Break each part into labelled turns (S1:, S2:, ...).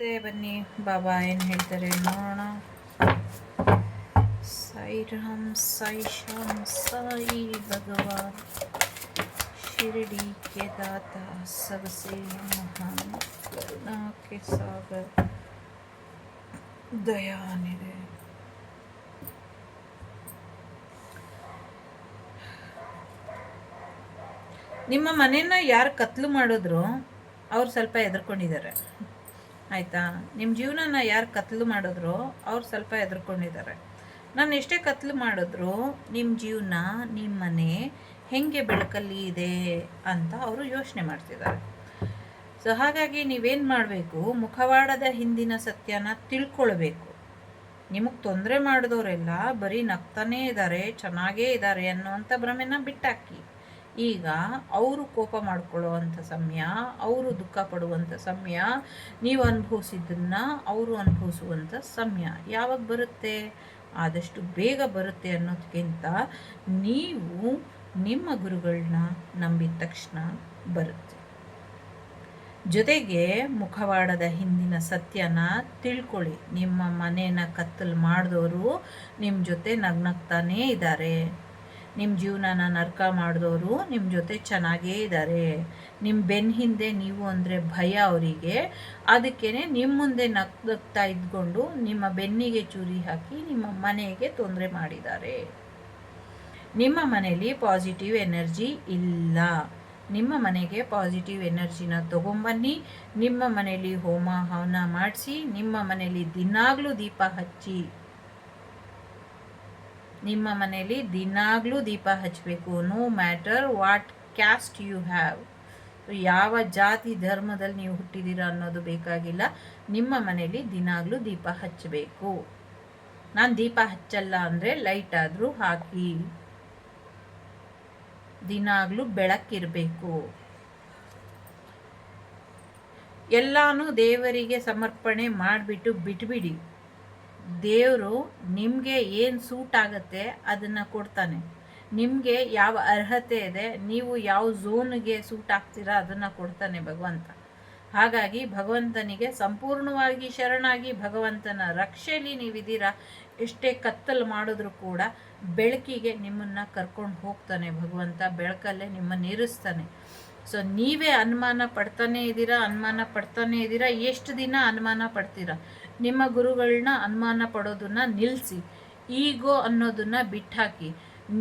S1: ಮತ್ತೆ ಬನ್ನಿ. ಬಾಬಾ ಏನು ಹೇಳ್ತಾರೆ ನೋಡೋಣ. ಸಾಯಿ ರಾಮ್ ಸಾಯಿ ಶಾಮ್ ಸಾಯಿ ಭಗವಾನ್, ಶಿರಡಿ, ಕೆದಾತ, ಸವಸೆ, ಮಹಾನ್ ಕರುಣಾಕೆ ಸಾಗರ್ ದಯಾನಿದೆ ನಿಮ್ಮ ಮನೆಯನ್ನು ಯಾರು ಕತ್ಲು ಮಾಡಿದ್ರು, ಅವ್ರು ಸ್ವಲ್ಪ ಹೆದರ್ಕೊಂಡಿದ್ದಾರೆ. ಆಯಿತಾ? ನಿಮ್ಮ ಜೀವನನ ಯಾರು ಕತ್ಲು ಮಾಡಿದ್ರು, ಅವ್ರು ಸ್ವಲ್ಪ ಎದುರ್ಕೊಂಡಿದ್ದಾರೆ ನಾನು ಎಷ್ಟೇ ಕತ್ಲು ಮಾಡಿದ್ರು ನಿಮ್ಮ ಜೀವನ ನಿಮ್ಮ ಮನೆ ಹೆಂಗೆ ಬೆಳಕಲ್ಲಿ ಇದೆ ಅಂತ ಅವರು ಯೋಚನೆ ಮಾಡ್ತಿದ್ದಾರೆ ಸೊ ಹಾಗಾಗಿ ನೀವೇನು ಮಾಡಬೇಕು, ಮುಖವಾಡದ ಹಿಂದಿನ ಸತ್ಯನ ತಿಳ್ಕೊಳ್ಬೇಕು. ನಿಮಗೆ ತೊಂದರೆ ಮಾಡಿದವರೆಲ್ಲ ಬರೀ ನಗ್ತಾನೇ ಇದ್ದಾರೆ ಚೆನ್ನಾಗೇ ಇದ್ದಾರೆ ಅನ್ನುವಂಥ ಭ್ರಮೆನ ಬಿಟ್ಟಾಕಿ. ಈಗ ಅವರು ಕೋಪ ಮಾಡ್ಕೊಳ್ಳುವಂಥ ಸಮಯ, ಅವರು ದುಃಖ ಪಡುವಂಥ ಸಮಯ, ನೀವು ಅನುಭವಿಸಿದ್ದನ್ನ ಅವರು ಅನುಭವಿಸುವಂಥ ಸಮಯ ಯಾವಾಗ ಬರುತ್ತೆ? ಆದಷ್ಟು ಬೇಗ ಬರುತ್ತೆ ಅನ್ನೋದಕ್ಕಿಂತ ನೀವು ನಿಮ್ಮ ಗುರುಗಳನ್ನ ನಂಬಿದ ತಕ್ಷಣ ಬರುತ್ತೆ. ಜೊತೆಗೆ ಮುಖವಾಡದ ಹಿಂದಿನ ಸತ್ಯನ ತಿಳ್ಕೊಳ್ಳಿ. ನಿಮ್ಮ ಮನೇನ ಕತ್ತಲು ಮಾಡಿದವರು ನಿಮ್ಮ ಜೊತೆ ನಗ್ನಗ್ತಾನೇ ಇದ್ದಾರೆ ನಿಮ್ಮ ಜೀವನನ ನರ್ಕ ಮಾಡಿದವರು ನಿಮ್ಮ ಜೊತೆ ಚೆನ್ನಾಗೇ ಇದ್ದಾರೆ ನಿಮ್ಮ ಬೆನ್ ಹಿಂದೆ ನೀವು ಅಂದರೆ ಭಯ ಅವರಿಗೆ. ಅದಕ್ಕೇ ನಿಮ್ಮ ಮುಂದೆ ನಗ್ತಾ ಇದ್ಕೊಂಡು ನಿಮ್ಮ ಬೆನ್ನಿಗೆ ಚೂರಿ ಹಾಕಿ ನಿಮ್ಮ ಮನೆಗೆ ತೊಂದರೆ ಮಾಡಿದ್ದಾರೆ. ನಿಮ್ಮ ಮನೆಯಲ್ಲಿ ಪಾಸಿಟಿವ್ ಎನರ್ಜಿ ಇಲ್ಲ. ನಿಮ್ಮ ಮನೆಗೆ ಪಾಸಿಟಿವ್ ಎನರ್ಜಿನ ತೊಗೊಂಬನ್ನಿ. ನಿಮ್ಮ ಮನೆಯಲ್ಲಿ ಹೋಮ, ಹವನ ಮಾಡಿಸಿ. ನಿಮ್ಮ ಮನೆಯಲ್ಲಿ ದಿನಾಗಲೂ ದೀಪ ಹಚ್ಚಿ. ನಿಮ್ಮ ಮನೆಯಲ್ಲಿ ದಿನಾಗ್ಲೂ ದೀಪ ಹಚ್ಚಬೇಕು no matter what caste you have ಯಾವ ಜಾತಿ ಧರ್ಮದಲ್ಲಿ ನೀವು ಹುಟ್ಟಿದ್ದೀರಾ ಅನ್ನೋದು ಬೇಕಾಗಿಲ್ಲ. ನಿಮ್ಮ ಮನೆಯಲ್ಲಿ ದಿನಾಗಲೂ ದೀಪ ಹಚ್ಚಬೇಕು. ನಾನು ದೀಪ ಹಚ್ಚಲ್ಲ ಅಂದರೆ ಲೈಟ್ ಆದರೂ ಹಾಕಿ. ದಿನಾಗ್ಲೂ ಬೆಳಕಿರಬೇಕು. ಎಲ್ಲಾನು ದೇವರಿಗೆ ಸಮರ್ಪಣೆ ಮಾಡಿಬಿಟ್ಟು ಬಿಟ್ಬಿಡಿ. ದೇವರು ನಿಮಗೆ ಏನು ಸೂಟ್ ಆಗುತ್ತೆ ಅದನ್ನು ಕೊಡ್ತಾನೆ. ನಿಮಗೆ ಯಾವ ಅರ್ಹತೆ ಇದೆ, ನೀವು ಯಾವ ಝೋನ್ಗೆ ಸೂಟ್ ಆಗ್ತೀರಾ ಅದನ್ನು ಕೊಡ್ತಾನೆ ಭಗವಂತ. ಹಾಗಾಗಿ ಭಗವಂತನಿಗೆ ಸಂಪೂರ್ಣವಾಗಿ ಶರಣಾಗಿ ಭಗವಂತನ ರಕ್ಷೆಯಲ್ಲಿ ನೀವಿದ್ದೀರಾ, ಎಷ್ಟೇ ಕತ್ತಲು ಮಾಡಿದ್ರು ಕೂಡ ಬೆಳಕಿಗೆ ನಿಮ್ಮನ್ನು ಕರ್ಕೊಂಡು ಹೋಗ್ತಾನೆ ಭಗವಂತ, ಬೆಳಕಲ್ಲೇ ನಿಮ್ಮನ್ನು ಇರಿಸ್ತಾನೆ ಸೊ ನೀವೇ ಅನುಮಾನ ಪಡ್ತಾನೇ ಇದ್ದೀರಾ ಅನುಮಾನ ಪಡ್ತಾನೆ ಇದ್ದೀರಾ ಎಷ್ಟು ದಿನ ಅನುಮಾನ ಪಡ್ತೀರಾ? ನಿಮ್ಮ ಗುರುಗಳನ್ನ ಅನುಮಾನ ಪಡೋದನ್ನು ನಿಲ್ಲಿಸಿ ಈಗೋ ಅನ್ನೋದನ್ನ ಬಿಟ್ಟಾಕಿ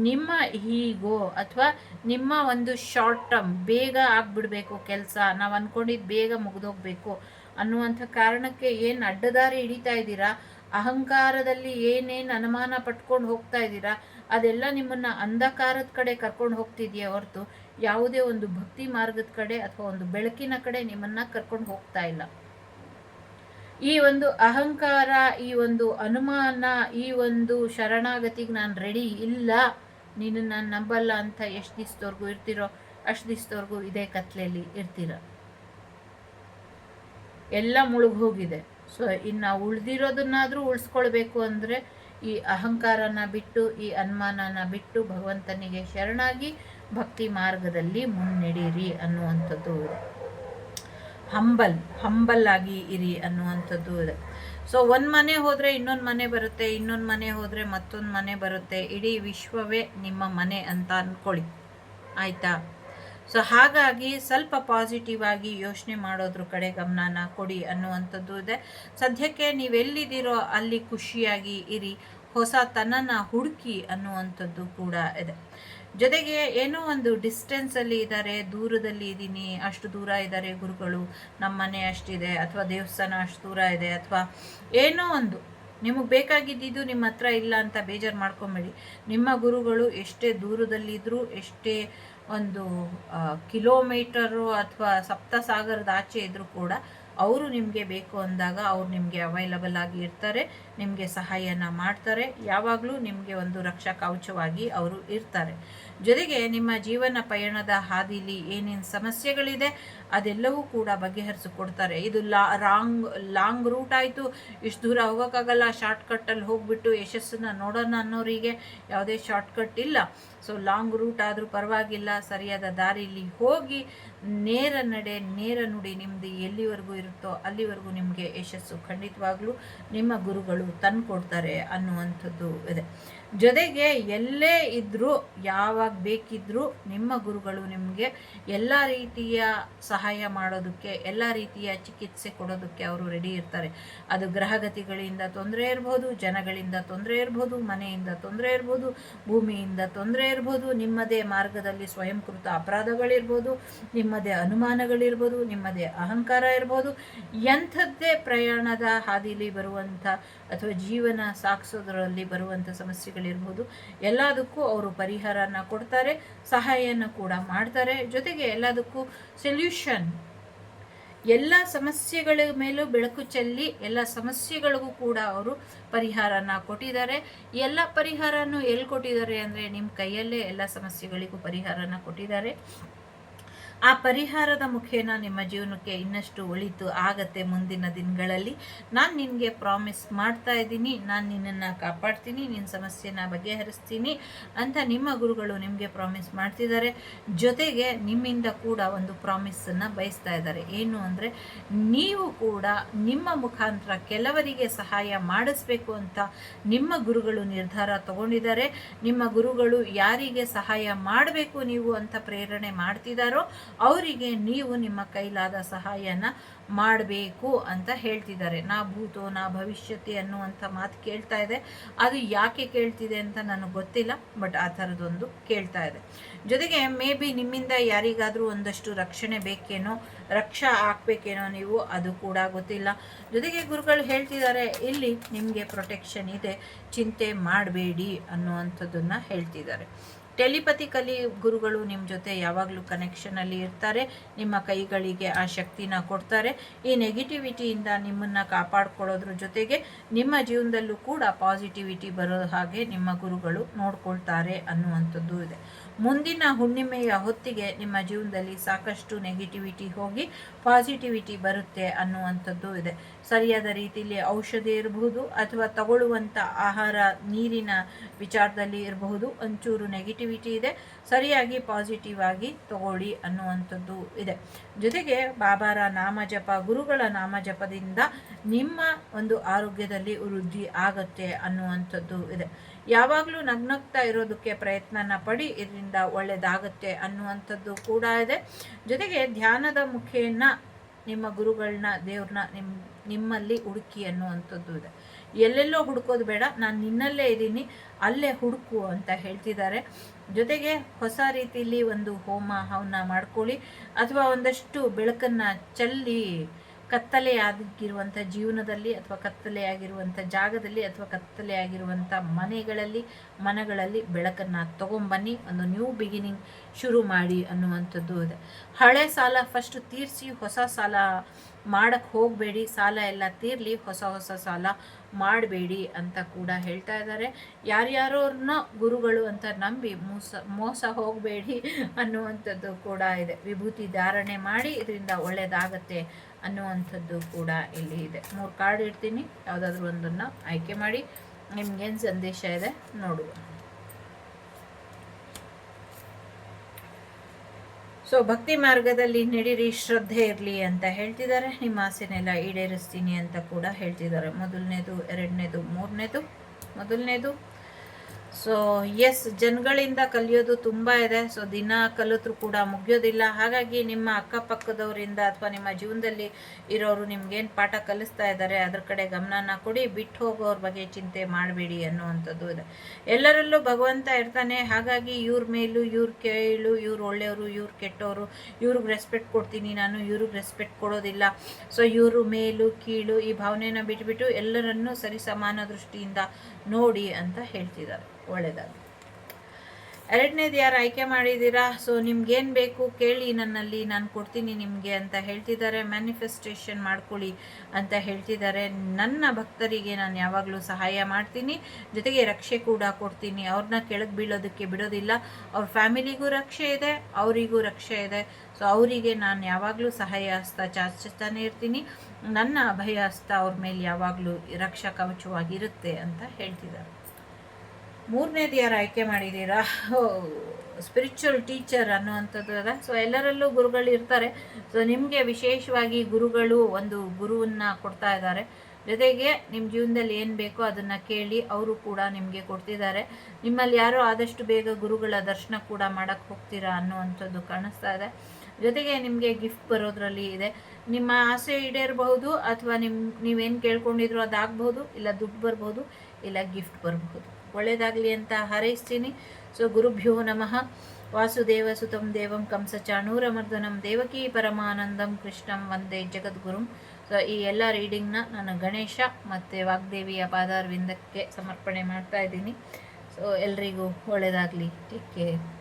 S1: ನಿಮ್ಮ ಈಗೋ ಅಥವಾ ನಿಮ್ಮ ಒಂದು ಶಾರ್ಟ್ ಟರ್ಮ್ ಬೇಗ ಆಗ್ಬಿಡ್ಬೇಕು ಕೆಲಸ, ನಾವು ಅಂದ್ಕೊಂಡಿದ್ದು ಬೇಗ ಮುಗಿದೋಗ್ಬೇಕು ಅನ್ನುವಂಥ ಕಾರಣಕ್ಕೆ ಏನು ಅಡ್ಡದಾರಿ ಹಿಡಿತಾ ಇದ್ದೀರಾ? ಅಹಂಕಾರದಲ್ಲಿ ಏನೇನು ಅನುಮಾನ ಪಟ್ಕೊಂಡು ಹೋಗ್ತಾ ಇದ್ದೀರಾ? ಅದೆಲ್ಲ ನಿಮ್ಮನ್ನು ಅಂಧಕಾರದ ಕಡೆ ಕರ್ಕೊಂಡು ಹೋಗ್ತಿದೆಯಾ ಹೊರತು? ಯಾವುದೇ ಒಂದು ಭಕ್ತಿ ಮಾರ್ಗದ ಕಡೆ ಅಥವಾ ಒಂದು ಬೆಳಕಿನ ಕಡೆ ನಿಮ್ಮನ್ನು ಕರ್ಕೊಂಡು ಹೋಗ್ತಾ ಇಲ್ಲ. ಈ ಒಂದು ಅಹಂಕಾರ, ಈ ಒಂದು ಅನುಮಾನ, ಈ ಒಂದು ಶರಣಾಗತಿಗೆ ನಾನು ರೆಡಿ ಇಲ್ಲ. ನೀನು ನಾನು ನಂಬಲ್ಲ ಅಂತ ಎಷ್ಟು ದಿವಸದವರೆಗೂ ಇರ್ತಿರೋ, ಅಷ್ಟು ದಿವಸದವರೆಗೂ ಇದೇ ಕತ್ಲೆಯಲ್ಲಿ ಇರ್ತೀರ. ಎಲ್ಲ ಮುಳುಗೋಗಿದೆ ಸೊ ಇನ್ನು ಉಳಿದಿರೋದನ್ನಾದರೂ ಉಳಿಸ್ಕೊಳ್ಬೇಕು ಅಂದರೆ, ಈ ಅಹಂಕಾರನ ಬಿಟ್ಟು, ಈ ಅನುಮಾನನ ಬಿಟ್ಟು ಭಗವಂತನಿಗೆ ಶರಣಾಗಿ ಭಕ್ತಿ ಮಾರ್ಗದಲ್ಲಿ ಮುನ್ನಡೀರಿ ಅನ್ನುವಂಥದ್ದು. ಇದೆ ಹಂಬಲ್ ಹಂಬಲ್ ಆಗಿ ಇರಿ ಅನ್ನುವಂಥದ್ದು ಇದೆ. ಸೊ ಒಂದು ಮನೆ ಹೋದರೆ ಇನ್ನೊಂದು ಮನೆ ಬರುತ್ತೆ, ಇನ್ನೊಂದು ಮನೆ ಹೋದರೆ ಮತ್ತೊಂದು ಮನೆ ಬರುತ್ತೆ, ಇಡೀ ವಿಶ್ವವೇ ನಿಮ್ಮ ಮನೆ ಅಂತ ಅಂದ್ಕೊಳ್ಳಿ ಆಯಿತಾ? ಸೊ ಹಾಗಾಗಿ ಸ್ವಲ್ಪ ಪಾಸಿಟಿವ್ ಆಗಿ ಯೋಚನೆ ಮಾಡೋದ್ರ ಕಡೆ ಗಮನನ ಕೊಡಿ ಅನ್ನುವಂಥದ್ದು ಇದೆ. ಸದ್ಯಕ್ಕೆ ನೀವೆಲ್ಲಿದ್ದೀರೋ ಅಲ್ಲಿ ಖುಷಿಯಾಗಿ ಇರಿ ಹೊಸತನನ ಹುಡುಕಿ ಅನ್ನುವಂಥದ್ದು ಕೂಡ ಇದೆ. ಜೊತೆಗೆ ಏನೋ ಒಂದು ಡಿಸ್ಟೆನ್ಸಲ್ಲಿ ಇದ್ದಾರೆ ದೂರದಲ್ಲಿ ಇದ್ದೀನಿ, ಅಷ್ಟು ದೂರ ಇದ್ದಾರೆ ಗುರುಗಳು ನಮ್ಮ ಮನೆ ಅಷ್ಟಿದೆ, ಅಥವಾ ದೇವಸ್ಥಾನ ಅಷ್ಟು ದೂರ ಇದೆ, ಅಥವಾ ಏನೋ ಒಂದು. ನಿಮಗೆ ಬೇಕಾಗಿದ್ದಿದ್ದು ನಿಮ್ಮ ಹತ್ರ ಇಲ್ಲ ಅಂತ ಬೇಜಾರು ಮಾಡ್ಕೊಂಬೇಡಿ. ನಿಮ್ಮ ಗುರುಗಳು ಎಷ್ಟೇ ದೂರದಲ್ಲಿದ್ದರೂ ಎಷ್ಟೇ ಒಂದು ಕಿಲೋಮೀಟರು ಅಥವಾ ಸಪ್ತ ಸಾಗರದ ಆಚೆ ಇದ್ದರೂ ಕೂಡ, ಅವರು ನಿಮಗೆ ಬೇಕು ಅಂದಾಗ ಅವ್ರು ನಿಮಗೆ ಅವೈಲಬಲ್ ಆಗಿ ಇರ್ತಾರೆ. ನಿಮಗೆ ಸಹಾಯನ ಮಾಡ್ತಾರೆ. ಯಾವಾಗಲೂ ನಿಮಗೆ ಒಂದು ರಕ್ಷಾ ಕವಚವಾಗಿ ಅವರು ಇರ್ತಾರೆ. ಜೊತೆಗೆ ನಿಮ್ಮ ಜೀವನ ಪಯಣದ ಹಾದಿಲಿ ಏನೇನು ಸಮಸ್ಯೆಗಳಿದೆ, ಅದೆಲ್ಲವೂ ಕೂಡ ಬಗೆಹರಿಸಿಕೊಡ್ತಾರೆ. ಇದು ಲಾ, ರಾಂಗ್, ಲಾಂಗ್ ರೂಟ್ ಆಯಿತು. ಇಷ್ಟು ದೂರ ಹೋಗೋಕ್ಕಾಗಲ್ಲ. ಶಾರ್ಟ್ಕಟ್ಟಲ್ಲಿ ಹೋಗ್ಬಿಟ್ಟು ಯಶಸ್ಸನ್ನು ನೋಡೋಣ ಅನ್ನೋರಿಗೆ ಯಾವುದೇ ಶಾರ್ಟ್ಕಟ್ ಇಲ್ಲ. ಸೊ, ಲಾಂಗ್ ರೂಟ್ ಆದರೂ ಪರವಾಗಿಲ್ಲ. ಸರಿಯಾದ ದಾರಿಯಲ್ಲಿ ಹೋಗಿ ನೇರ ನಡೆ, ನೇರ ನುಡಿ ನಿಮ್ಮದು ಎಲ್ಲಿವರೆಗೂ ಇರುತ್ತೋ ಅಲ್ಲಿವರೆಗೂ ನಿಮಗೆ ಯಶಸ್ಸು ಖಂಡಿತವಾಗ್ಲೂ ನಿಮ್ಮ ಗುರುಗಳು ತಂದುಕೊಡ್ತಾರೆ ಅನ್ನುವಂಥದ್ದು ಇದೆ. ಜೊತೆಗೆ ಎಲ್ಲೇ ಇದ್ದರೂ ಯಾವಾಗ ಬೇಕಿದ್ದರೂ ನಿಮ್ಮ ಗುರುಗಳು ನಿಮಗೆ ಎಲ್ಲ ರೀತಿಯ ಸಹಾಯ ಮಾಡೋದಕ್ಕೆ, ಎಲ್ಲ ರೀತಿಯ ಚಿಕಿತ್ಸೆ ಕೊಡೋದಕ್ಕೆ ಅವರು ರೆಡಿ ಇರ್ತಾರೆ. ಅದು ಗ್ರಹಗತಿಗಳಿಂದ ತೊಂದರೆ ಇರ್ಬೋದು, ಜನಗಳಿಂದ ತೊಂದರೆ ಇರ್ಬೋದು, ಮನೆಯಿಂದ ತೊಂದರೆ ಇರ್ಬೋದು, ಭೂಮಿಯಿಂದ ತೊಂದರೆ ಇರ್ಬೋದು, ನಿಮ್ಮದೇ ಮಾರ್ಗದಲ್ಲಿ ಸ್ವಯಂಕೃತ ಅಪರಾಧಗಳಿರ್ಬೋದು, ನಿಮ್ಮದೇ ಅನುಮಾನಗಳಿರ್ಬೋದು, ನಿಮ್ಮದೇ ಅಹಂಕಾರ ಇರ್ಬೋದು. ಎಂಥದ್ದೇ ಪ್ರಯಾಣದ ಹಾದಿಲಿ ಬರುವಂಥ ಅಥವಾ ಜೀವನ ಸಾಗಿಸೋದ್ರಲ್ಲಿ ಬರುವಂಥ ಸಮಸ್ಯೆಗಳಿರ್ಬೋದು, ಎಲ್ಲದಕ್ಕೂ ಅವರು ಪರಿಹಾರನ ಕೊಡ್ತಾರೆ, ಸಹಾಯನ ಕೂಡ ಮಾಡ್ತಾರೆ. ಜೊತೆಗೆ ಎಲ್ಲದಕ್ಕೂ ಸೊಲ್ಯೂಷನ್ ಎಲ್ಲ ಸಮಸ್ಯೆಗಳ ಮೇಲೂ ಬೆಳಕು ಚೆಲ್ಲಿ ಎಲ್ಲ ಸಮಸ್ಯೆಗಳಿಗೂ ಕೂಡ ಅವರು ಪರಿಹಾರನ ಕೊಟ್ಟಿದ್ದಾರೆ. ಎಲ್ಲ ಪರಿಹಾರನೂ ಎಲ್ಲಿ ಕೊಟ್ಟಿದ್ದಾರೆ ಅಂದರೆ, ನಿಮ್ಮ ಕೈಯಲ್ಲೇ ಎಲ್ಲ ಸಮಸ್ಯೆಗಳಿಗೂ ಪರಿಹಾರನ ಕೊಟ್ಟಿದ್ದಾರೆ. ಆ ಪರಿಹಾರದ ಮುಖೇನ ನಿಮ್ಮ ಜೀವನಕ್ಕೆ ಇನ್ನಷ್ಟು ಒಳಿತು ಆಗತ್ತೆ ಮುಂದಿನ ದಿನಗಳಲ್ಲಿ. ನಾನು ನಿನಗೆ ಪ್ರಾಮಿಸ್ ಮಾಡ್ತಾ ಇದ್ದೀನಿ. ನಾನು ನಿನ್ನನ್ನು ಕಾಪಾಡ್ತೀನಿ. ನಿನ್ನ ಸಮಸ್ಯೆನ ಬಗೆಹರಿಸ್ತೀನಿ ಅಂತ ನಿಮ್ಮ ಗುರುಗಳು ನಿಮಗೆ ಪ್ರಾಮಿಸ್ ಮಾಡ್ತಿದ್ದಾರೆ. ಜೊತೆಗೆ ನಿಮ್ಮಿಂದ ಕೂಡ ಒಂದು ಪ್ರಾಮಿಸನ್ನು ಬಯಸ್ತಾ ಇದ್ದಾರೆ. ಏನು ಅಂದರೆ, ನೀವು ಕೂಡ ನಿಮ್ಮ ಮುಖಾಂತರ ಕೆಲವರಿಗೆ ಸಹಾಯ ಮಾಡಿಸ್ಬೇಕು ಅಂತ ನಿಮ್ಮ ಗುರುಗಳು ನಿರ್ಧಾರ ತಗೊಂಡಿದ್ದಾರೆ. ನಿಮ್ಮ ಗುರುಗಳು ಯಾರಿಗೆ ಸಹಾಯ ಮಾಡಬೇಕು ನೀವು ಅಂತ ಪ್ರೇರಣೆ ಮಾಡ್ತಿದ್ದಾರೋ ಅವರಿಗೆ ನೀವು ನಿಮ್ಮ ಕೈಲಾದ ಸಹಾಯನ ಮಾಡಬೇಕು ಅಂತ ಹೇಳ್ತಿದ್ದಾರೆ. ನಾ ಭೂತೋ, ನಾ ಭವಿಷ್ಯತಿ ಅನ್ನುವಂಥ ಮಾತು ಕೇಳ್ತಾ ಇದೆ. ಅದು ಯಾಕೆ ಕೇಳ್ತಿದೆ ಅಂತ ನನಗೆ ಗೊತ್ತಿಲ್ಲ, ಬಟ್ ಆ ಥರದೊಂದು ಕೇಳ್ತಾ ಇದೆ. ಜೊತೆಗೆ ಮೇ ಬಿ ನಿಮ್ಮಿಂದ ಯಾರಿಗಾದರೂ ಒಂದಷ್ಟು ರಕ್ಷಣೆ ಬೇಕೇನೋ, ರಕ್ಷಾ ಹಾಕ್ಬೇಕೇನೋ ನೀವು, ಅದು ಕೂಡ ಗೊತ್ತಿಲ್ಲ. ಜೊತೆಗೆ ಗುರುಗಳು ಹೇಳ್ತಿದ್ದಾರೆ, ಇಲ್ಲಿ ನಿಮಗೆ ಪ್ರೊಟೆಕ್ಷನ್ ಇದೆ, ಚಿಂತೆ ಮಾಡಬೇಡಿ ಅನ್ನುವಂಥದ್ದನ್ನು ಹೇಳ್ತಿದ್ದಾರೆ. ಟೆಲಿಪತಿಕಲಿ ಗುರುಗಳು ನಿಮ್ಮ ಜೊತೆ ಯಾವಾಗಲೂ ಕನೆಕ್ಷನಲ್ಲಿ ಇರ್ತಾರೆ, ನಿಮ್ಮ ಕೈಗಳಿಗೆ ಆ ಶಕ್ತಿನ ಕೊಡ್ತಾರೆ. ಈ ನೆಗೆಟಿವಿಟಿಯಿಂದ ನಿಮ್ಮನ್ನು ಕಾಪಾಡ್ಕೊಳ್ಳೋದ್ರ ಜೊತೆಗೆ ನಿಮ್ಮ ಜೀವನದಲ್ಲೂ ಕೂಡ ಪಾಸಿಟಿವಿಟಿ ಬರೋ ಹಾಗೆ ನಿಮ್ಮ ಗುರುಗಳು ನೋಡ್ಕೊಳ್ತಾರೆ ಅನ್ನುವಂಥದ್ದು ಇದೆ. ಮುಂದಿನ ಹುಣ್ಣಿಮೆಯ ಹೊತ್ತಿಗೆ ನಿಮ್ಮ ಜೀವನದಲ್ಲಿ ಸಾಕಷ್ಟು ನೆಗೆಟಿವಿಟಿ ಹೋಗಿ ಪಾಸಿಟಿವಿಟಿ ಬರುತ್ತೆ ಅನ್ನುವಂಥದ್ದು ಇದೆ. ಸರಿಯಾದ ರೀತಿಯಲ್ಲಿ ಔಷಧಿ ಇರಬಹುದು ಅಥವಾ ತಗೊಳ್ಳುವಂಥ ಆಹಾರ ನೀರಿನ ವಿಚಾರದಲ್ಲಿ ಇರಬಹುದು, ಒಂಚೂರು ನೆಗೆಟಿವಿಟಿ ಇದೆ. ಸರಿಯಾಗಿ ಪಾಸಿಟಿವ್ ಆಗಿ ತಗೊಳ್ಳಿ ಅನ್ನುವಂಥದ್ದು ಇದೆ. ಜೊತೆಗೆ ಬಾಬಾರ ನಾಮಜಪ, ಗುರುಗಳ ನಾಮ ಜಪದಿಂದ ನಿಮ್ಮ ಒಂದು ಆರೋಗ್ಯದಲ್ಲಿ ವೃದ್ಧಿ ಆಗತ್ತೆ ಅನ್ನುವಂಥದ್ದು ಇದೆ. ಯಾವಾಗಲೂ ನಗ್ನಗ್ತಾ ಇರೋದಕ್ಕೆ ಪ್ರಯತ್ನನ ಪಡಿ, ಇದರಿಂದ ಒಳ್ಳೆಯದಾಗತ್ತೆ ಅನ್ನುವಂಥದ್ದು ಕೂಡ ಇದೆ. ಜೊತೆಗೆ ಧ್ಯಾನದ ಮುಖೇನ ನಿಮ್ಮ ಗುರುಗಳನ್ನ ದೇವ್ರನ್ನ ನಿಮ್ಮ ನಿಮ್ಮಲ್ಲಿ ಹುಡುಕಿ ಅನ್ನುವಂಥದ್ದು ಇದೆ. ಎಲ್ಲೆಲ್ಲೋ ಹುಡುಕೋದು ಬೇಡ, ನಾನು ನಿನ್ನಲ್ಲೇ ಇದ್ದೀನಿ, ಅಲ್ಲೇ ಹುಡುಕು ಅಂತ ಹೇಳ್ತಿದ್ದಾರೆ. ಜೊತೆಗೆ ಹೊಸ ರೀತಿಯಲ್ಲಿ ಒಂದು ಹೋಮ, ಹವನ ಮಾಡ್ಕೊಳ್ಳಿ, ಅಥವಾ ಒಂದಷ್ಟು ಬೆಳಕನ್ನು ಚಲ್ಲಿ ಕತ್ತಲೆಯಾಗಿರುವಂಥ ಜೀವನದಲ್ಲಿ ಅಥವಾ ಕತ್ತಲೆಯಾಗಿರುವಂಥ ಜಾಗದಲ್ಲಿ ಅಥವಾ ಕತ್ತಲೆಯಾಗಿರುವಂಥ ಮನೆಗಳಲ್ಲಿ, ಮನಗಳಲ್ಲಿ ಬೆಳಕನ್ನು ತಗೊಂಬನ್ನಿ. ಒಂದು ನ್ಯೂ ಬಿಗಿನಿಂಗ್ ಶುರು ಮಾಡಿ ಅನ್ನುವಂಥದ್ದು ಇದೆ. ಹಳೆ ಸಾಲ ಫಸ್ಟ್ ತೀರಿಸಿ, ಹೊಸ ಸಾಲ ಮಾಡಕ್ಕೆ ಹೋಗಬೇಡಿ. ಸಾಲ ಎಲ್ಲ ತೀರಲಿ, ಹೊಸ ಹೊಸ ಸಾಲ ಮಾಡಬೇಡಿ ಅಂತ ಕೂಡ ಹೇಳ್ತಾ ಇದ್ದಾರೆ. ಯಾರ್ಯಾರೋರನ್ನ ಗುರುಗಳು ಅಂತ ನಂಬಿ ಮೋಸ ಮೋಸ ಹೋಗಬೇಡಿ ಅನ್ನುವಂಥದ್ದು ಕೂಡ ಇದೆ. ವಿಭೂತಿ ಧಾರಣೆ ಮಾಡಿ ಇದರಿಂದ ಒಳ್ಳೆಯದಾಗತ್ತೆ ಅನ್ನುವಂಥದ್ದು ಕೂಡ ಇಲ್ಲಿ ಇದೆ. ಮೂರು ಕಾರ್ಡ್ ಇಡ್ತೀನಿ. ಯಾವುದಾದ್ರೂ ಒಂದನ್ನು ಆಯ್ಕೆ ಮಾಡಿ. ನಿಮ್ಗೇನು ಸಂದೇಶ ಇದೆ ನೋಡುವ. ಸೊ ಭಕ್ತಿ ಮಾರ್ಗದಲ್ಲಿ ನಡೀರಿ, ಶ್ರದ್ಧೆ ಇರಲಿ ಅಂತ ಹೇಳ್ತಿದ್ದಾರೆ. ನಿಮ್ಮ ಆಸೆನೆಲ್ಲ ಈಡೇರಿಸ್ತೀನಿ ಅಂತ ಕೂಡ ಹೇಳ್ತಿದ್ದಾರೆ. ಮೊದಲನೇದು, ಎರಡನೇದು, ಮೂರನೇದು, ಮೊದಲನೇದು. ಸೊ ಎಸ್ ಜನಗಳಿಂದ ಕಲಿಯೋದು ತುಂಬ ಇದೆ. ಸೊ ದಿನ ಕಲಿತ್ರು ಕೂಡ ಮುಗಿಯೋದಿಲ್ಲ. ಹಾಗಾಗಿ ನಿಮ್ಮ ಅಕ್ಕಪಕ್ಕದವರಿಂದ ಅಥವಾ ನಿಮ್ಮ ಜೀವನದಲ್ಲಿ ಇರೋರು ನಿಮ್ಗೇನು ಪಾಠ ಕಲಿಸ್ತಾ ಇದ್ದಾರೆ, ಅದ್ರ ಕಡೆ ಗಮನನ ಕೊಡಿ. ಬಿಟ್ಟು ಹೋಗೋರ ಬಗ್ಗೆ ಚಿಂತೆ ಮಾಡಬೇಡಿ ಅನ್ನುವಂಥದ್ದು ಇದೆ. ಎಲ್ಲರಲ್ಲೂ ಭಗವಂತ ಇರ್ತಾನೆ. ಹಾಗಾಗಿ ಇವ್ರ ಮೇಲೂ, ಇವ್ರ ಕೇಳು ಇವ್ರು ಒಳ್ಳೆಯವರು, ಇವ್ರು ಕೆಟ್ಟವರು, ಇವ್ರಿಗೆ ರೆಸ್ಪೆಕ್ಟ್ ಕೊಡ್ತೀನಿ ನಾನು, ಇವ್ರಿಗೆ ರೆಸ್ಪೆಕ್ಟ್ ಕೊಡೋದಿಲ್ಲ. ಸೊ ಇವರು ಮೇಲು, ಕೀಳು ಈ ಭಾವನೆನ ಬಿಟ್ಬಿಟ್ಟು ಎಲ್ಲರನ್ನೂ ಸರಿ ಸಮಾನ ದೃಷ್ಟಿಯಿಂದ ನೋಡಿ ಅಂತ ಹೇಳ್ತಿದ್ದಾರೆ. ಒಳ್ಳೆಯದಾಗಿ ಎರಡನೇದು ಯಾರು ಆಯ್ಕೆ ಮಾಡಿದ್ದೀರಾ ಸೊ ನಿಮ್ಗೇನು ಬೇಕು ಕೇಳಿ ನನ್ನಲ್ಲಿ, ನಾನು ಕೊಡ್ತೀನಿ ನಿಮಗೆ ಅಂತ ಹೇಳ್ತಿದ್ದಾರೆ. ಮ್ಯಾನಿಫೆಸ್ಟೇಷನ್ ಮಾಡ್ಕೊಳ್ಳಿ ಅಂತ ಹೇಳ್ತಿದ್ದಾರೆ. ನನ್ನ ಭಕ್ತರಿಗೆ ನಾನು ಯಾವಾಗಲೂ ಸಹಾಯ ಮಾಡ್ತೀನಿ. ಜೊತೆಗೆ ರಕ್ಷೆ ಕೂಡ ಕೊಡ್ತೀನಿ. ಅವ್ರನ್ನ ಕೆಳಗೆ ಬೀಳೋದಕ್ಕೆ ಬಿಡೋದಿಲ್ಲ. ಅವ್ರ ಫ್ಯಾಮಿಲಿಗೂ ರಕ್ಷೆ ಇದೆ, ಅವರಿಗೂ ರಕ್ಷೆ ಇದೆ. ಸೊ ಅವರಿಗೆ ನಾನು ಯಾವಾಗಲೂ ಸಹಾಯ ಹಸ್ತ ಚಾಚಿಸ್ತಾನೆ ಇರ್ತೀನಿ. ನನ್ನ ಅಭಯ ಹಸ್ತ ಅವ್ರ ಮೇಲೆ ಯಾವಾಗಲೂ ರಕ್ಷಾ ಕವಚವಾಗಿರುತ್ತೆ ಅಂತ ಹೇಳ್ತಿದ್ದಾರೆ. ಮೂರನೇದು ಯಾರು ಆಯ್ಕೆ ಮಾಡಿದ್ದೀರಾ ಸ್ಪಿರಿಚುವಲ್ ಟೀಚರ್ ಅನ್ನುವಂಥದ್ದು ಸೊ ಎಲ್ಲರಲ್ಲೂ ಗುರುಗಳು ಇರ್ತಾರೆ. ಸೊ ನಿಮಗೆ ವಿಶೇಷವಾಗಿ ಗುರುಗಳು ಒಂದು ಗುರುವನ್ನ ಕೊಡ್ತಾ ಇದ್ದಾರೆ. ಜೊತೆಗೆ ನಿಮ್ಮ ಜೀವನದಲ್ಲಿ ಏನು ಬೇಕೋ ಅದನ್ನು ಕೇಳಿ ಅವರು ಕೂಡ ನಿಮಗೆ ಕೊಡ್ತಿದ್ದಾರೆ. ನಿಮ್ಮಲ್ಲಿ ಯಾರೋ ಆದಷ್ಟು ಬೇಗ ಗುರುಗಳ ದರ್ಶನ ಕೂಡ ಮಾಡಕ್ಕೆ ಹೋಗ್ತೀರಾ ಅನ್ನುವಂಥದ್ದು ಕಾಣಿಸ್ತಾ ಇದೆ. ಜೊತೆಗೆ ನಿಮಗೆ ಗಿಫ್ಟ್ ಬರೋದ್ರಲ್ಲಿ ಇದೆ. ನಿಮ್ಮ ಆಸೆ ಈಡೇರಬಹುದು, ಅಥವಾ ನಿಮ್ಮ ನೀವೇನು ಕೇಳ್ಕೊಂಡಿದ್ರು ಅದಾಗಬಹುದು, ಇಲ್ಲ ದುಡ್ಡು ಬರ್ಬೋದು ಇಲ್ಲ ಗಿಫ್ಟ್ ಬರಬಹುದು. ಒಳ್ಳೆಯದಾಗಲಿ ಅಂತ ಹಾರೈಸ್ತೀನಿ. ಸೊ, ಗುರುಭ್ಯೋ ನಮಃ. ವಾಸುದೇವ ಸುತಂ ದೇವಂ ಕಂಸ ಚಾಣೂರಮರ್ದನಂ ದೇವಕಿ ಪರಮಾನಂದಂ ಕೃಷ್ಣಂ ವಂದೇ ಜಗದ್ಗುರುಂ. ಸೊ, ಈ ಎಲ್ಲ ರೀಡಿಂಗ್ನ ನಾನು ಗಣೇಶ ಮತ್ತು ವಾಗ್ದೇವಿಯ ಪಾದಾರ್ವಿಂದಕ್ಕೆ ಸಮರ್ಪಣೆ ಮಾಡ್ತಾ ಇದ್ದೀನಿ. ಸೊ, ಎಲ್ರಿಗೂ ಒಳ್ಳೆಯದಾಗಲಿ ಟೇಕ್ ಕೇರ್